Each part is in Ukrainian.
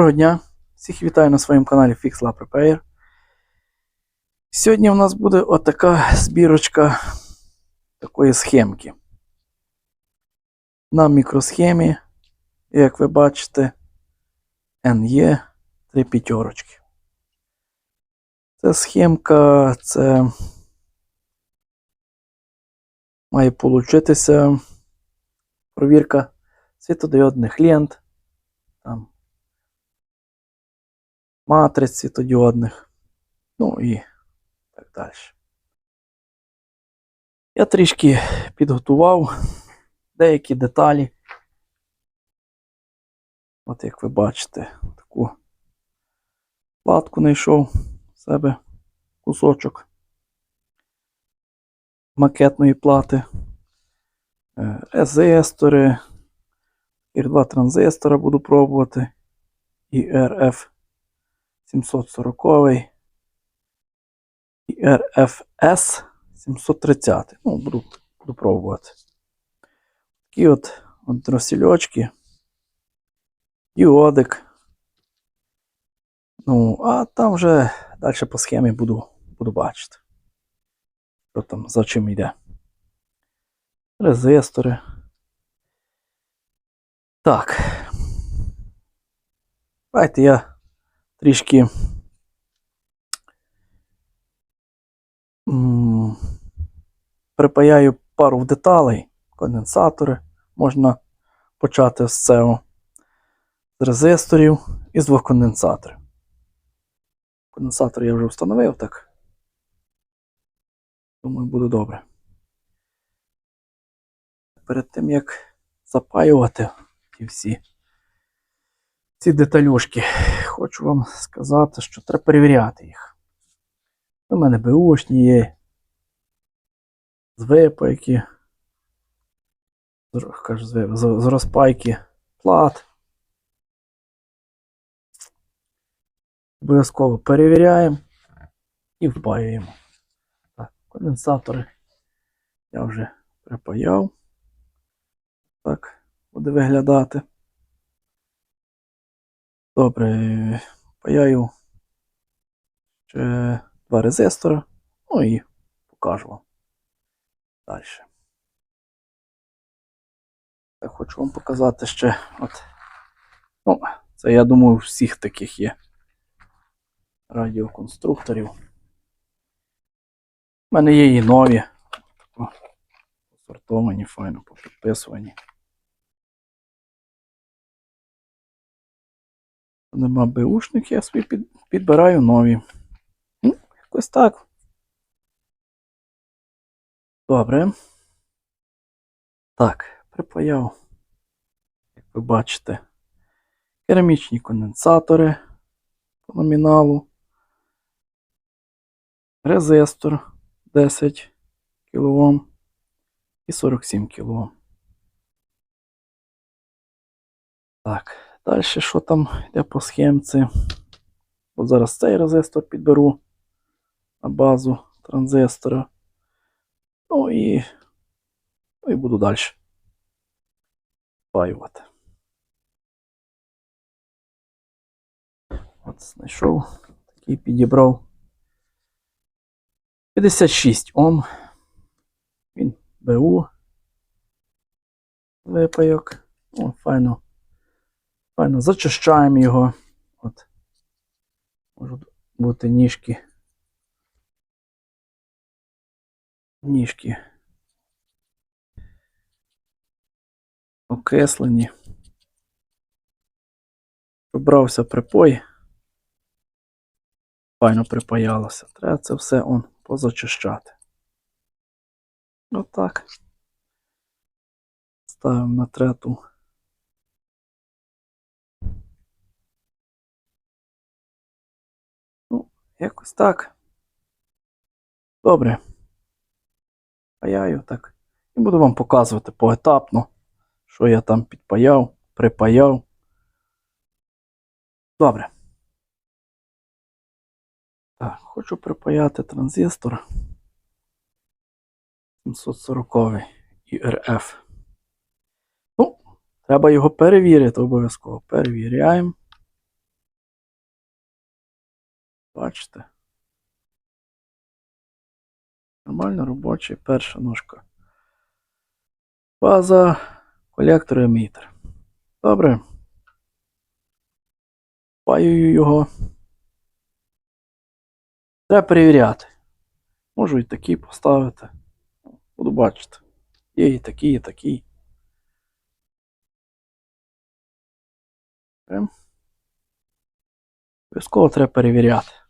Доброго дня! Всіх вітаю на своєму каналі Fix Lab Repair. Сьогодні у нас буде отака збірочка такої схемки. На мікросхемі, як ви бачите, NE 3 п'ятерочки. Це схемка, це має получитися провірка світодіодних лент, там, матриць світодіодних, ну і так далі. Я трішки підготував деякі деталі. От як ви бачите, таку платку знайшов в себе кусочок макетної плати, резистори, і два транзистора буду пробувати, і RF 740 і RFS 730. Ну, буду, буду пробувати. Такі от, от розсільочки, діодик. Ну, а там вже далі по схемі буду, буду бачити. Що там за чим йде. Резистори. Так. Давайте я трішки припаяю пару деталей, конденсатори. Можна почати з цього з резисторів і з двох конденсаторів. Конденсатор я вже встановив, так. Думаю, буде добре. Перед тим як запаювати ті всі ці деталюшки, хочу вам сказати, що треба перевіряти їх. У мене беушні є, з випайки, з розпайки плат. Обов'язково перевіряємо і впаюємо. Так, конденсатори я вже припаяв. Так, буде виглядати. Добре, паяю ще два резистора, ну і покажу вам далі. Так, хочу вам показати ще от. Ну, це я думаю, всіх таких є радіоконструкторів. У мене є і нові. Тако, Посортовані, файно попідписувані. Нема беушних, я собі під, підбираю нові. Ну, якось так. Добре. Так, припаяв, як ви бачите, керамічні конденсатори по номіналу. Резистор 10 кОм і 47 кОм. Так, далі що там йде по схемці? От зараз цей резистор підберу на базу транзистора. Ну і, ну і буду далі спаювати. От знайшов, такий підібрав. 56 Ом. Він БУ. Випайок. О, файно. Файно зачищаємо його. От. Можуть бути ніжки. Ніжки. Окислені. Побрався припой. Файно припаялося. Треба це все он позачищати. Отак. Ставимо на трету. Якось так. Добре. Паяю так. І буду вам показувати поетапно, що я там підпаяв, припаяв. Добре. Так, хочу припаяти транзистор 740 і RF. Ну, треба його перевірити обов'язково. Перевіряємо. Бачите. Нормально робочий перша ножка. База, колектор емітер. Добре. Паюю його. Треба перевіряти. Можу і такий поставити. Буду бачити. Є і такий, і. Прям. Обов'язково треба перевіряти.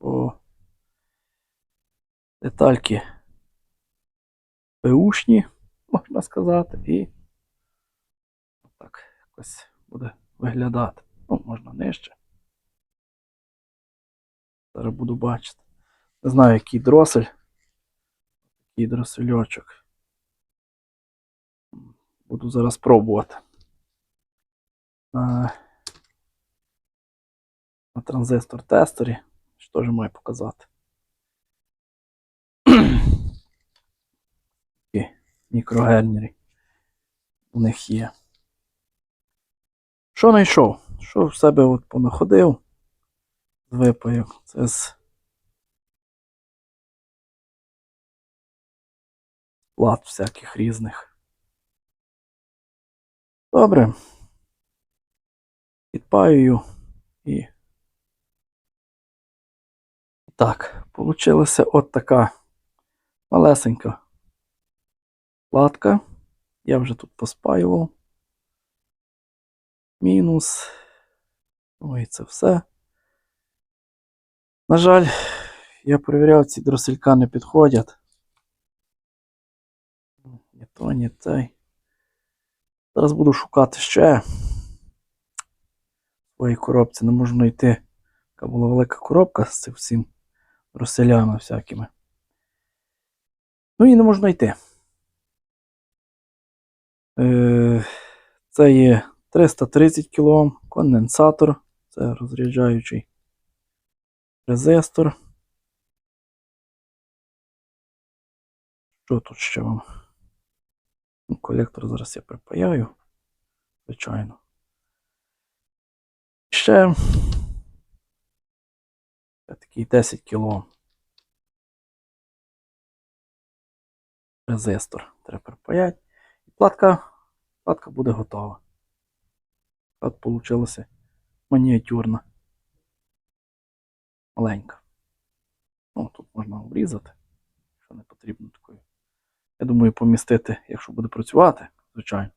Бо детальки беушні, можна сказати, і так якось буде виглядати. Ну, можна нижче. Зараз буду бачити. Не знаю, який дросель. Який дросельочок. Буду зараз пробувати. На, на транзистор тестері. Теж маю показати. І мікрогернери у них є. Що знайшов? Що в себе от понаходив з випаяк? Це з плат всяких різних. Добре. Підпаюю і. Так, получилася от така малесенька платка. Я вже тут поспаював. Мінус. Ой, це все. На жаль, я перевіряв, ці дроселька не підходять. Ні то, ні цей. Зараз буду шукати ще. В своїй коробці не можу знайти. Така була велика коробка з цим всім розселями всякими. Ну і не можу знайти. Е, Це є 330 кОм, конденсатор, це розряджаючий резистор. Що тут ще вам? Ну, колектор зараз я припаяю, звичайно. Ще такий 10 кОм. Резистор треба припаяти. І платка, платка буде готова. От получилася мініатюрна. Маленька. Ну, тут можна обрізати, що не потрібно такої. Я думаю, помістити, якщо буде працювати, звичайно,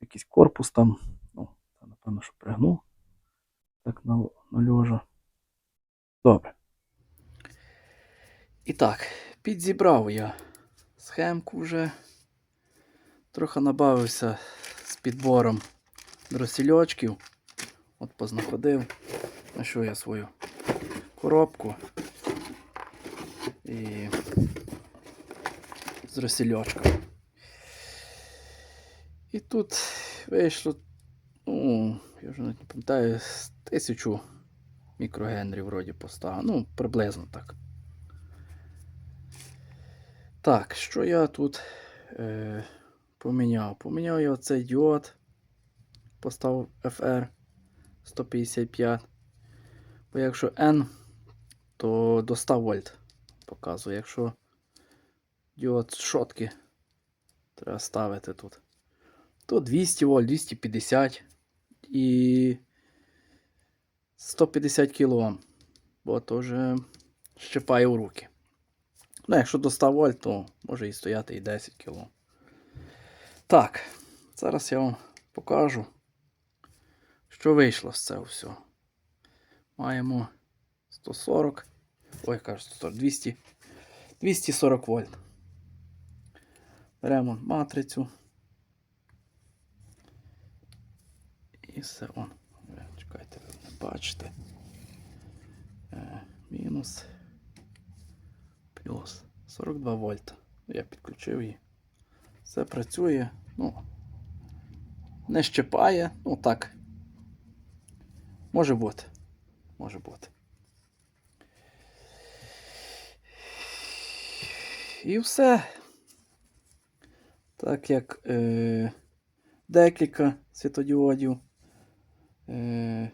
якийсь корпус там. Ну, це, напевно, що пригну. Так, на, на льожа. Добре. І так, підзібрав я схемку вже. Трохи набавився з підбором дросільочків. От познаходив. Знайшов я свою коробку. І з розсільочком. І тут вийшло, ну, я вже не пам'ятаю, тисячу мікрогенрів вроді поставив. Ну, приблизно так. Так, що я тут е, поміняв? Поміняв я оцей діод, поставив FR 155. Бо якщо N, то до 100 вольт показує. Якщо діод шотки треба ставити тут, то 200 вольт, 250 і 150 кОм, бо то вже щипає у руки. Ну, якщо до 100 вольт, то може і стояти і 10 кОм. Так, зараз я вам покажу, що вийшло з цього всього. Маємо 140, ой, кажу, 140, 200, 240 вольт. Беремо матрицю. І все он. Е, Чекайте, ви не бачите. Е, мінус. Плюс 42 вольта. Я підключив її. Все працює. Ну, не щепає. Ну так. Може бути. Може бути. І все. Так як е, декілька світодіодів. Е,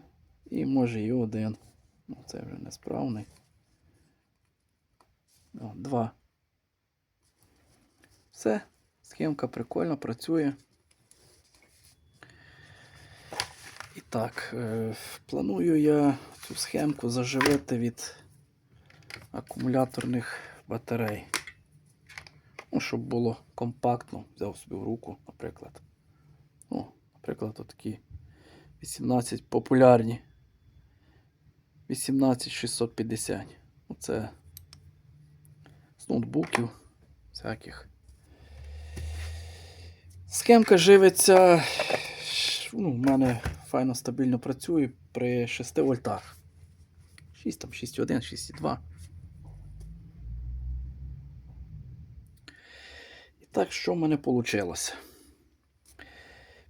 і може і один. Ну, це вже несправний. О, два. Все. Схемка прикольно працює. І так, е, планую я цю схемку заживити від акумуляторних батарей. Ну, щоб було компактно, взяв собі в руку, наприклад. Ну, наприклад, отакі 18 популярні. 18650. Оце з ноутбуків всяких. Схемка живиться. Ну, в мене файно стабільно працює при 6 вольтах. 6 там 6,1, 6,2. І так, що в мене вийшло?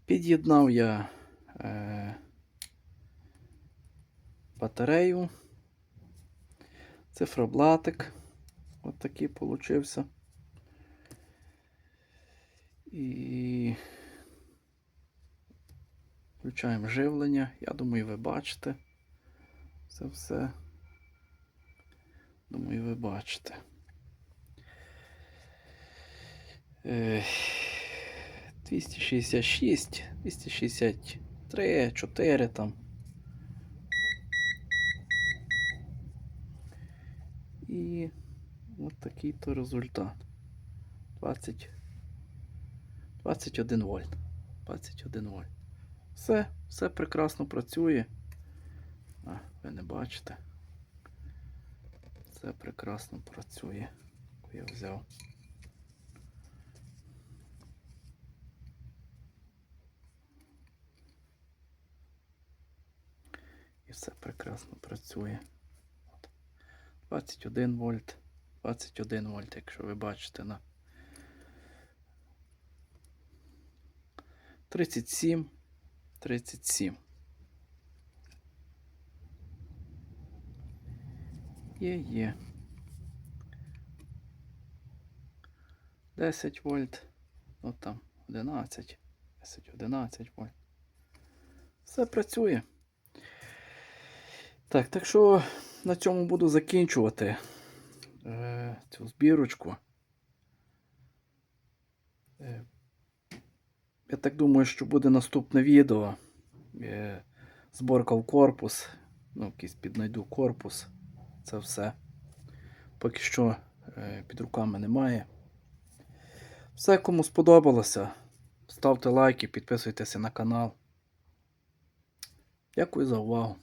Під'єднав я е, батарею, цифроблатик. От такий получився. І включаємо живлення. Я думаю, ви бачите. Це все. Думаю, ви бачите. Е, 266, 263, 4 там. І от такий то результат. 20, 21 вольт. 21 вольт. Все, все прекрасно працює. А, ви не бачите. Все прекрасно працює. Я взяв. І все прекрасно працює. От. 21 вольт. 21 вольт, якщо ви бачите на 37. 37. Є, є. 10 вольт. Ну там 11. 10, 11 вольт. Все працює. Так, так що на цьому буду закінчувати е, цю збірочку. Е, я так думаю, що буде наступне відео. Е, зборка в корпус. Ну, якийсь піднайду корпус. Це все. Поки що е, під руками немає. Все, кому сподобалося. Ставте лайки, підписуйтеся на канал. Дякую за увагу.